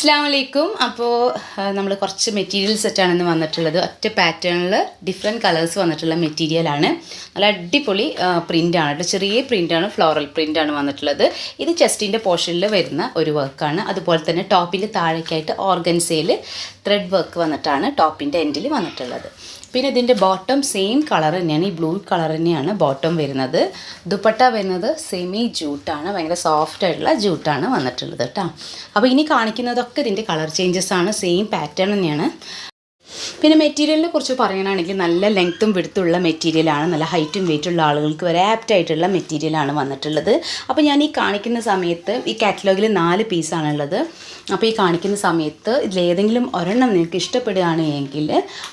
അസ്സാം വലൈക്കും അപ്പോൾ നമ്മൾ കുറച്ച് മെറ്റീരിയൽ സെറ്റാണ് ഇന്ന് വന്നിട്ടുള്ളത്. ഒറ്റ പാറ്റേണിൽ ഡിഫറെന്റ് കളേഴ്സ് വന്നിട്ടുള്ള മെറ്റീരിയലാണ് നല്ല അടിപൊളി പ്രിന്റാണ് കേട്ടോ ചെറിയ പ്രിന്റാണ് ഫ്ലോറൽ പ്രിന്റാണ് വന്നിട്ടുള്ളത്. ഇത് ചെസ്റ്റിന്റെ പോർഷനിൽ വരുന്ന ഒരു വർക്കാണ് അതുപോലെ തന്നെ ടോപ്പിന്റെ താഴേക്കായിട്ട് ഓർഗൻസയിൽ ത്രെഡ് വർക്ക് വന്നിട്ടാണ് ടോപ്പിന്റെ എൻഡിൽ വന്നിട്ടുള്ളത്. പിന്നെ ഇതിന്റെ ബോട്ടം സെയിം കളർ തന്നെയാണ്. ഈ ബ്ലൂ കളർ തന്നെയാണ് ബോട്ടം വരുന്നത്. ദുപ്പട്ട വരുന്നത് സെമി ജൂട്ടാണ് ഭയങ്കര സോഫ്റ്റ് ആയിട്ടുള്ള ജൂട്ടാണ് വന്നിട്ടുള്ളത് കേട്ടോ അപ്പോൾ ഇനി കാണിക്കുന്നതൊക്കെ ഇതിന്റെ കളർ ചേഞ്ചസ് ആണ്. സെയിം പാറ്റേൺ തന്നെയാണ്. പിന്നെ മെറ്റീരിയലിനെ കുറിച്ച് പറയുകയാണെങ്കിൽ നല്ല ലെങ്ത്തും വിടുത്തുള്ള മെറ്റീരിയലാണ് നല്ല ഹൈറ്റും വെയിറ്റുള്ള ആളുകൾക്ക് വരെ ആപ്റ്റ് ആയിട്ടുള്ള മെറ്റീരിയലാണ് വന്നിട്ടുള്ളത്. അപ്പോൾ ഞാൻ ഈ കാണിക്കുന്ന സമയത്ത് ഈ കാറ്റലോഗിൽ നാല് പീസാണുള്ളത് അപ്പോൾ ഈ കാണിക്കുന്ന സമയത്ത് ഇതിലേതെങ്കിലും ഒരെണ്ണം നിങ്ങൾക്ക് ഇഷ്ടപ്പെടുകയാണ് എങ്കിൽ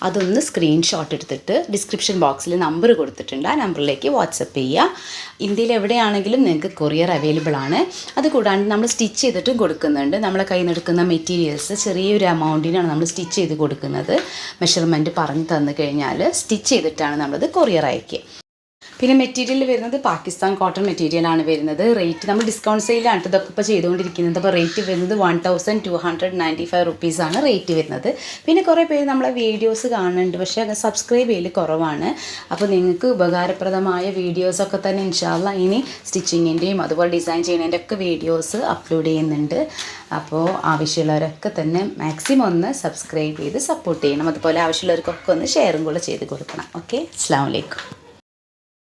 അതൊന്ന് സ്ക്രീൻഷോട്ട് എടുത്തിട്ട് ഡിസ്ക്രിപ്ഷൻ ബോക്സിൽ നമ്പർ കൊടുത്തിട്ടുണ്ട്. ആ നമ്പറിലേക്ക് വാട്സപ്പ് ചെയ്യുക. ഇന്ത്യയിൽ എവിടെയാണെങ്കിലും നിങ്ങൾക്ക് കൊറിയർ അവൈലബിൾ ആണ്. അത് കൂടാണ്ട് നമ്മൾ സ്റ്റിച്ച് ചെയ്തിട്ടും കൊടുക്കുന്നുണ്ട്. നമ്മളെ കയ്യിൽ നിന്ന് എടുക്കുന്ന മെറ്റീരിയൽസ് ചെറിയൊരു എമൗണ്ടിനാണ് നമ്മൾ സ്റ്റിച്ച് ചെയ്ത് കൊടുക്കുന്നത്. മെഷർമെന്റ് പറഞ്ഞു തന്നു കഴിഞ്ഞാൽ സ്റ്റിച്ച് ചെയ്തിട്ടാണ് നമ്മളത് കൊറിയർ അയക്കുക പിന്നെ മെറ്റീരിയൽ വരുന്നത് പാകിസ്ഥാൻ കോട്ടൺ മെറ്റീരിയലാണ് വരുന്നത്. റേറ്റ് നമ്മൾ ഡിസ്കൗണ്ട് സെയിലാണ് ഇതൊക്കെ ഇപ്പോൾ ചെയ്തുകൊണ്ടിരിക്കുന്നത്. അപ്പോൾ റേറ്റ് വരുന്നത് one thousand two hundred ninety five റുപ്പീസാണ് റേറ്റ് വരുന്നത്. പിന്നെ കുറേ പേര് നമ്മളെ വീഡിയോസ് കാണുന്നുണ്ട്. പക്ഷേ അത് സബ്സ്ക്രൈബ് ചെയ്യൽ കുറവാണ്. അപ്പോൾ നിങ്ങൾക്ക് ഉപകാരപ്രദമായ വീഡിയോസൊക്കെ തന്നെ ഇൻഷാല്ല ഇനി സ്റ്റിച്ചിങ്ങിന്റെയും അതുപോലെ ഡിസൈൻ ചെയ്യുന്നതിന്റെ ഒക്കെ വീഡിയോസ് അപ്ലോഡ് ചെയ്യുന്നുണ്ട്. അപ്പോൾ ആവശ്യമുള്ളവരൊക്കെ തന്നെ മാക്സിമം ഒന്ന് സബ്സ്ക്രൈബ് ചെയ്ത് സപ്പോർട്ട് ചെയ്യണം. അതുപോലെ ആവശ്യമുള്ളവർക്കൊക്കെ ഒന്ന് ഷെയറും കൂടെ ചെയ്ത് കൊടുക്കണം. ഓക്കെ അസ്സാം വലൈക്കും